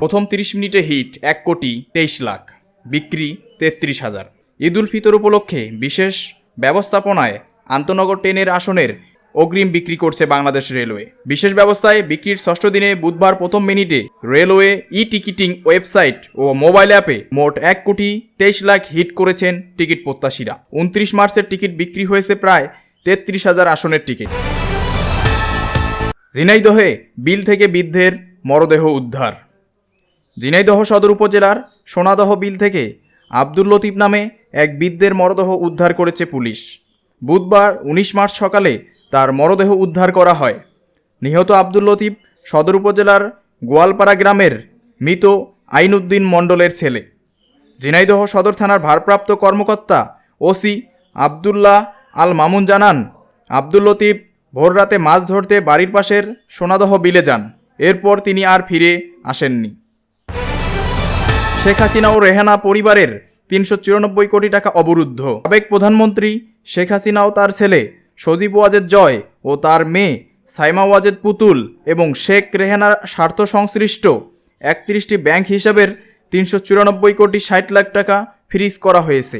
প্রথম তিরিশ মিনিটে হিট এক কোটি তেইশ লাখ, বিক্রি তেত্রিশ হাজার। ঈদ উল ফিতর উপলক্ষে বিশেষ ব্যবস্থাপনায় আন্তনগর ট্রেনের আসনের অগ্রিম বিক্রি করছে বাংলাদেশ রেলওয়ে। বিশেষ ব্যবস্থায় বিক্রির ষষ্ঠ দিনে বুধবার প্রথম মিনিটে রেলওয়ে ই টিকিটিং ওয়েবসাইট ও মোবাইল অ্যাপে মোট এক কোটি তেইশ লাখ হিট করেছেন টিকিট প্রত্যাশীরা। উনত্রিশ মার্চের টিকিট বিক্রি হয়েছে প্রায় তেত্রিশ হাজার আসনের টিকিট। ঝিনাইদহে বিল থেকে বৃদ্ধের মরদেহ উদ্ধার। ঝিনাইদহ সদর উপজেলার সোনাদহ বিল থেকে আব্দুল লতিফ নামে এক বৃদ্ধের মরদেহ উদ্ধার করেছে পুলিশ। বুধবার উনিশ মার্চ সকালে তার মরদেহ উদ্ধার করা হয়। নিহত আব্দুল লতিফ সদর উপজেলার গোয়ালপাড়া গ্রামের মৃত আইনউদ্দিন মণ্ডলের ছেলে। ঝিনাইদহ সদর থানার ভারপ্রাপ্ত কর্মকর্তা ওসি আবদুল্লাহ আল মামুন জানান, আব্দুল লতিফ ভোররাতে মাছ ধরতে বাড়ির পাশের সোনাদহ বিলে যান। এরপর তিনি আর ফিরে আসেননি। শেখ হাসিনা ও রেহানা পরিবারের তিনশো চুরানব্বই কোটি টাকা অবরুদ্ধ। সাবেক প্রধানমন্ত্রী শেখ হাসিনা ও তার ছেলে সজীব ওয়াজেদ জয় ও তার মেয়ে সাইমা ওয়াজেদ পুতুল এবং শেখ রেহানার স্বার্থ সংশ্লিষ্ট একত্রিশটি ব্যাংক হিসাবের তিনশো চুরানব্বই কোটি ষাট লাখ টাকা ফ্রিজ করা হয়েছে।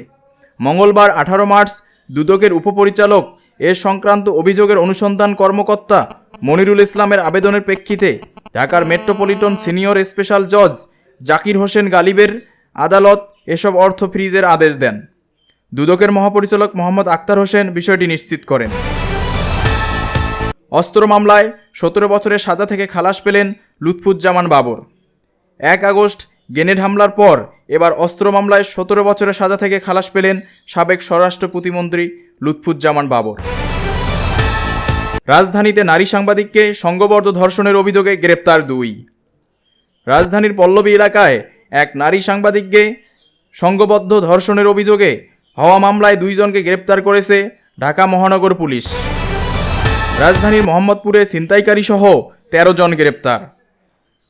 মঙ্গলবার আঠারো মার্চ দুদকের উপপরিচালক এ সংক্রান্ত অভিযোগের অনুসন্ধান কর্মকর্তা মনিরুল ইসলামের আবেদনের প্রেক্ষিতে ঢাকার মেট্রোপলিটন সিনিয়র স্পেশাল জজ জাকির হোসেন গালিবের আদালত এসব অর্থ ফ্রিজের আদেশ দেন। দুদকের মহাপরিচালক মোহাম্মদ আক্তার হোসেন বিষয়টি নিশ্চিত করেন। অস্ত্র মামলায় সতেরো বছরের সাজা থেকে খালাস পেলেন লুৎফুজ্জামান বাবর। এক আগস্ট গ্রেনেড হামলার পর এবার অস্ত্র মামলায় সতেরো বছরের সাজা থেকে খালাস পেলেন সাবেক স্বরাষ্ট্র প্রতিমন্ত্রী লুৎফুজ্জামান বাবর। রাজধানীতে নারী সাংবাদিককে সংঘবদ্ধ ধর্ষণের অভিযোগে গ্রেপ্তার দুই। রাজধানীর পল্লবী এলাকায় এক নারী সাংবাদিককে সংঘবদ্ধ ধর্ষণের অভিযোগে হওয়া মামলায় দুইজনকে গ্রেপ্তার করেছে ঢাকা মহানগর পুলিশ। রাজধানীর মোহাম্মদপুরে ছিনতাইকারী সহ তেরো জন গ্রেপ্তার।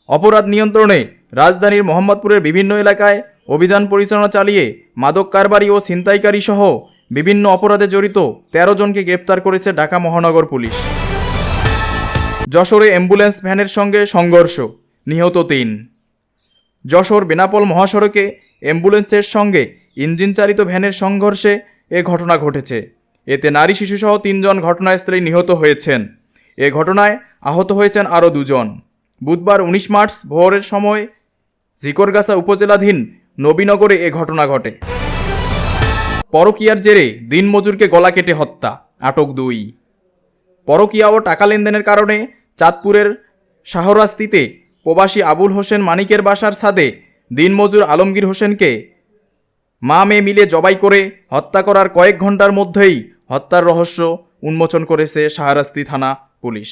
অপরাধ নিয়ন্ত্রণে রাজধানীর মোহাম্মদপুরের বিভিন্ন এলাকায় অভিযান পরিচালনা চালিয়ে মাদক কারবারি ও ছিনতাইকারী সহ বিভিন্ন অপরাধে জড়িত তেরো জনকে গ্রেপ্তার করেছে ঢাকা মহানগর পুলিশ। যশোরে অ্যাম্বুলেন্স ভ্যানের সঙ্গে সংঘর্ষ। নিহত তিন। যশোর বেনাপোল মহাসড়কে অ্যাম্বুলেন্সের সঙ্গে ইঞ্জিন চালিত ভ্যানের সংঘর্ষে এ ঘটনা ঘটেছে। এতে নারী শিশুসহ তিনজন ঘটনাস্থলেই নিহত হয়েছেন। এ ঘটনায় আহত হয়েছেন আরও দুজন। বুধবার উনিশ মার্চ ভোরের সময় ঝিকরগাছা উপজেলাধীন নবীনগরে এ ঘটনা ঘটে। পরকিয়ার জেরে দিনমজুরকে গলা কেটে হত্যা, আটক দুই। পরকিয়া ও টাকা লেনদেনের কারণে চাঁদপুরের শাহরাস্তিতে প্রবাসী আবুল হোসেন মানিকের বাসার ছাদে দিনমজুর আলমগীর হোসেনকে মা মেয়ে মিলে জবাই করে হত্যা করার কয়েক ঘণ্টার মধ্যেই হত্যার রহস্য উন্মোচন করেছে শাহরাস্তি থানা পুলিশ।